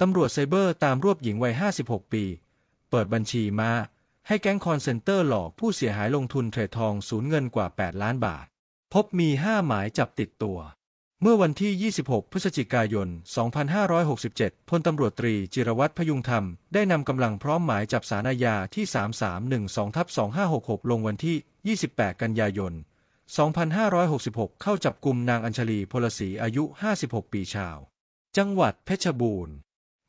ตำรวจไซเบอร์ตามรวบหญิงวัย 56 ปี เปิดบัญชีมา ให้แก๊งคอนเซนเตอร์หลอกผู้เสียหายลงทุนเทรดทองสูญเงินกว่า 8 ล้านบาท พบมี 5 หมายจับติดตัว เมื่อวันที่ 26 พฤศจิกายน 2567 พลตำรวจตรีจิรวัตรพยุงธรรม ได้นำกำลังพร้อมหมายจับสารอาญาที่ 3312ทับ2566 ลงวันที่ 28 กันยายน 2566 เข้าจับกลุ่มนางอัญชลีพลศรีอายุ 56 ปีชาว จังหวัดเพชรบูรณ์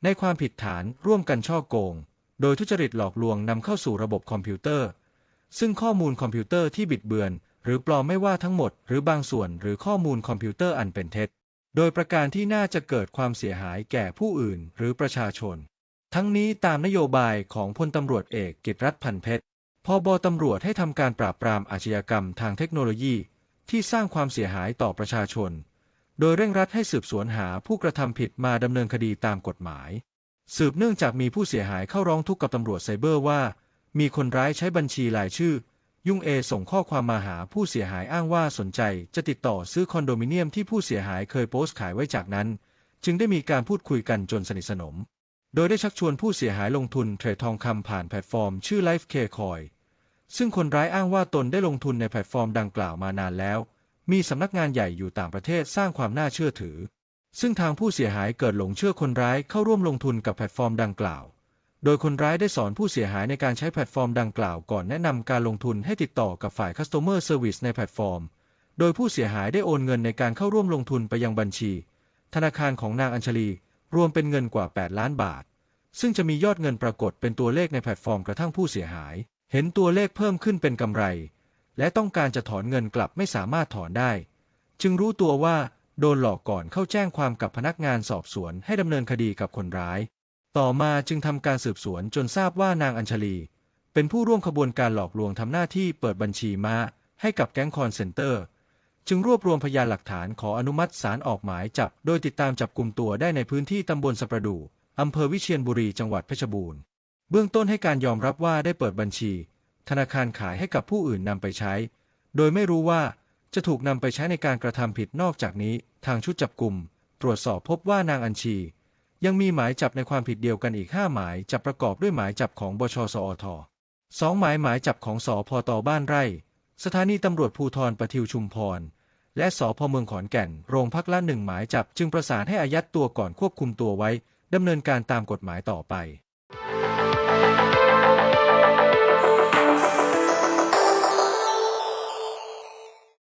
ในความผิดฐานร่วมกันช่อโกง โดยทุจริตหลอกลวงนำเข้าสู่ระบบคอมพิวเตอร์ ซึ่งข้อมูลคอมพิวเตอร์ที่บิดเบือน หรือปลอมไม่ว่าทั้งหมด หรือบางส่วนหรือข้อมูลคอมพิวเตอร์อันเป็นเท็จ โดยประการที่น่าจะเกิดความเสียหายแก่ผู้อื่นหรือประชาชน ทั้งนี้ตามนโยบายของพลตำรวจเอกกิตรัฐพันเพชรพบตำรวจให้ทำการปราบปรามอาชญากรรมทางเทคโนโลยี ที่สร้างความเสียหายต่อประชาชน โดยเร่งรัดให้สืบสวนหาผู้กระทำผิดมาดำเนินคดีตามกฎหมาย สืบเนื่องจากมีผู้เสียหายเข้าร้องทุกข์กับตำรวจไซเบอร์ว่า มีคนร้ายใช้บัญชีรายชื่อ ยุ่งเอส่งข้อความมาหาผู้เสียหายอ้างว่าสนใจ จะติดต่อซื้อคอนโดมิเนียมที่ผู้เสียหายเคยโพสต์ขายไว้จากนั้น จึงได้มีการพูดคุยกันจนสนิทสนม โดยได้ชักชวนผู้เสียหายลงทุนเทรดทองคำผ่านแพลตฟอร์ม ชื่อ Life K Coin ซึ่งคนร้ายอ้างว่าตนได้ลงทุนในแพลตฟอร์มดังกล่าวมานานแล้ว มีสำนักงานใหญ่อยู่ต่างประเทศสร้างความน่าเชื่อถือ ซึ่งทางผู้เสียหายเกิดหลงเชื่อคนร้ายเข้าร่วมลงทุนกับแพลตฟอร์มดังกล่าว โดยคนร้ายได้สอนผู้เสียหายในการใช้แพลตฟอร์มดังกล่าวก่อนแนะนำการลงทุนให้ติดต่อกับฝ่าย Customer Service ในแพลตฟอร์ม โดยผู้เสียหายได้โอนเงินในการเข้าร่วมลงทุนไปยังบัญชี ธนาคารของนางอัญชลี รวมเป็นเงินกว่า 8 ล้านบาท ซึ่งจะมียอดเงินปรากฏเป็นตัวเลขในแพลตฟอร์มกระทั่งผู้เสียหาย เห็นตัวเลขเพิ่มขึ้นเป็นกำไร และต้องการจะถอนเงินกลับไม่สามารถถอนได้ จึงรู้ตัวว่าโดนหลอกก่อนเข้าแจ้งความกับพนักงานสอบสวนให้ดำเนินคดีกับคนร้าย ต่อมาจึงทำการสืบสวนจนทราบว่านางอัญชลี เป็นผู้ร่วมขบวนการหลอกลวงทำหน้าที่เปิดบัญชีม้าให้กับแก๊งคอนเซนเตอร์ จึงรวบรวมพยานหลักฐานขออนุมัติศาลออกหมายจับ โดยติดตามจับกลุ่มตัวได้ในพื้นที่ตำบลสประดูอำเภอวิเชียรบุรีจังหวัดเพชรบูรณ์ เบื้องต้นให้การยอมรับว่าได้เปิดบัญชี ธนาคารขายให้กับผู้อื่นนำไปใช้ โดยไม่รู้ว่าจะถูกนำไปใช้ในการกระทำผิดนอกจากนี้ ทางชุดจับกลุ่ม ตรวจสอบพบว่านางอัญชี ยังมีหมายจับในความผิดเดียวกันอีก 5 หมายจับประกอบด้วยหมายจับของบชสอทสองหมายหมายจับของสอพอตบ้านไร่ สถานีตำรวจภูธรประทิวชุมพร และสพเมืองขอนแก่น โรงพักละหนึ่งหมายจับจึงประสานให้อายัดตัวก่อนควบคุมตัวไว้ดำเนินการตามกฎหมายต่อไป